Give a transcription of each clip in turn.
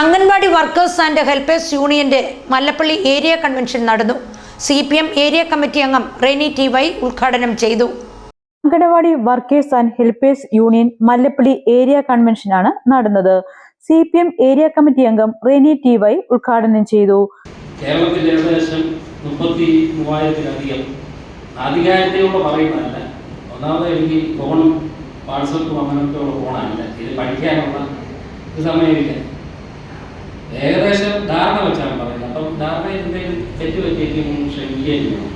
Anganwadi workers and helpers യൂണിയന്റെ Mallappally area convention നടന്നു. C P M area committee അംഗം Reni T Y ഉദ്ഘാടനം ചെയ്തു. Anganwadi workers and helpers union Mallappally area കൺവെൻഷനാണ് നടന്നത്. C P M area committee അംഗം Reni T Y ഉദ്ഘാടനം ചെയ്തു. കേരളത്തിൽ ഏകദേശം മുപ്പത്തി മൂവായിരത്തിലധികം ആധികാരികതയോടെ പറയുന്നതല്ല. ഒന്നാമത് എനിക്ക് ഫോണും വാട്സപ്പും അങ്ങനത്തെയുള്ള ഫോണാണ് ഇത് പഠിക്കാനുള്ള സമയമില്ല. ഏകദേശം ധാരണ വെച്ചാണ് പറയുന്നത്. അപ്പം ധാരണ എന്തെങ്കിലും തെറ്റ് പറ്റിയെങ്കിൽ ക്ഷമിക്കുകയും ചെയ്യണം.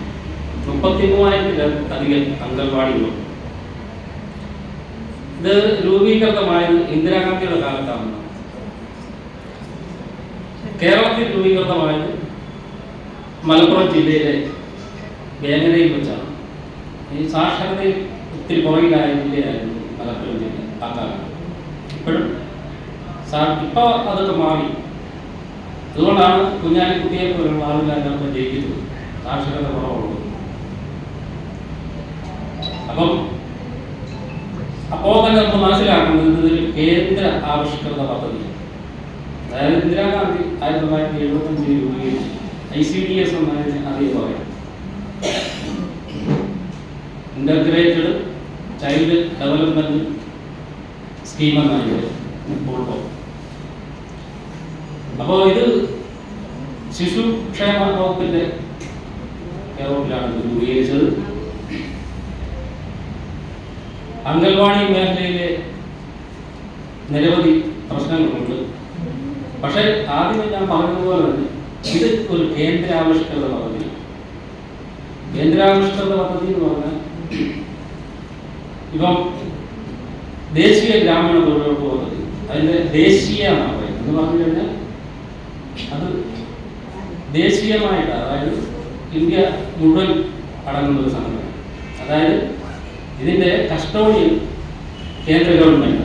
മുപ്പത്തി മൂവായിരത്തിലധികം അംഗൻവാടികളും ഇത് രൂപീകൃതമായത് ഇന്ദിരാഗാന്ധിയുടെ കാലത്താണ്. കേരളത്തിൽ രൂപീകൃതമായത് മലപ്പുറം ജില്ലയിലെ വേങ്ങരയിൽ വെച്ചാണ്. ഈ സാക്ഷരതയിൽ ഒത്തിരി പുറകിലായ ജില്ലയായിരുന്നു മലപ്പുറം ജില്ല ആ കാലത്ത് ഇപ്പോഴും ഇപ്പോൾ അതൊക്കെ മാറി. അതുകൊണ്ടാണ് കുഞ്ഞാലിക്കുട്ടിയെ പോലുള്ള നമ്മൾ ജയിക്കുന്നത്. സാക്ഷരത കുറവുള്ളത് അപ്പം അപ്പോൾ തന്നെ നമ്മൾ മനസ്സിലാക്കുന്നത് കേന്ദ്ര ആവിഷ്കൃത പദ്ധതി. അതായത് ഇന്ദിരാഗാന്ധി ആയിരത്തി തൊള്ളായിരത്തി എഴുപത്തഞ്ചിൽ രൂപീകരിച്ചു. ഐ സി ഡി എസ് എന്നതിന് അറിയ പറയാം ഇന്റർഗ്രേറ്റഡ് ചൈൽഡ് ഡെവലപ്മെന്റ് സ്കീം എന്നാണ് ഇപ്പോൾ അപ്പോൾ ഇത് ശിശുക്ഷേമ വകുപ്പിന്റെ കേരളത്തിലാണ് ഇത് രൂപീകരിച്ചത്. അംഗൻവാടി മേഖലയിലെ നിരവധി പ്രശ്നങ്ങളുണ്ട്. പക്ഷേ ആദ്യമേ ഞാൻ പറഞ്ഞതുപോലെ തന്നെ ഇത് ഒരു കേന്ദ്രാവിഷ്കൃത പദ്ധതി. കേന്ദ്രാവിഷ്കൃത പദ്ധതി എന്ന് പറഞ്ഞാൽ ഇപ്പം ദേശീയ ഗ്രാമീണ തൊഴിലുറപ്പ് പദ്ധതി അതിന്റെ ദേശീയ എന്ന് പറയുന്നത് എന്ന് പറഞ്ഞു കഴിഞ്ഞാൽ അത് ദേശീയമായിട്ട് അതായത് ഇന്ത്യ മുഴുവൻ അടങ്ങുന്ന ഒരു സംഘടന. അതായത് ഇതിന്റെ കസ്റ്റോഡിയൻ കേന്ദ്ര ഗവൺമെന്റ്.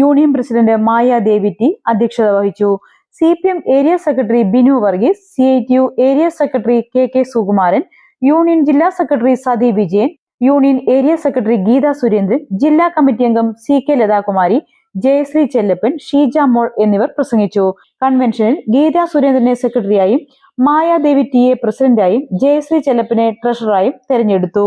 യൂണിയൻ പ്രസിഡന്റ് മായ ദേവിറ്റി അധ്യക്ഷത വഹിച്ചു. C P M area secretary Binu Varghese C I T U area secretary K K Sukumaran union ജില്ലാ secretary Sathi Vijayan union area secretary Geetha Surendran ജില്ലാ കമ്മിറ്റി അംഗം സി കെ ലതാകുമാരി ജയശ്രീ ചെല്ലപ്പൻ ഷീജ മോൾ എന്നിവർ പ്രസംഗിച്ചു. കൺവെൻഷനിൽ ഗീത സുരേന്ദ്രനെ സെക്രട്ടറിയായും മായാദേവി ടി എ പ്രസിഡന്റായും ജയശ്രീ ചെല്ലപ്പനെ ട്രഷററായും തെരഞ്ഞെടുത്തു.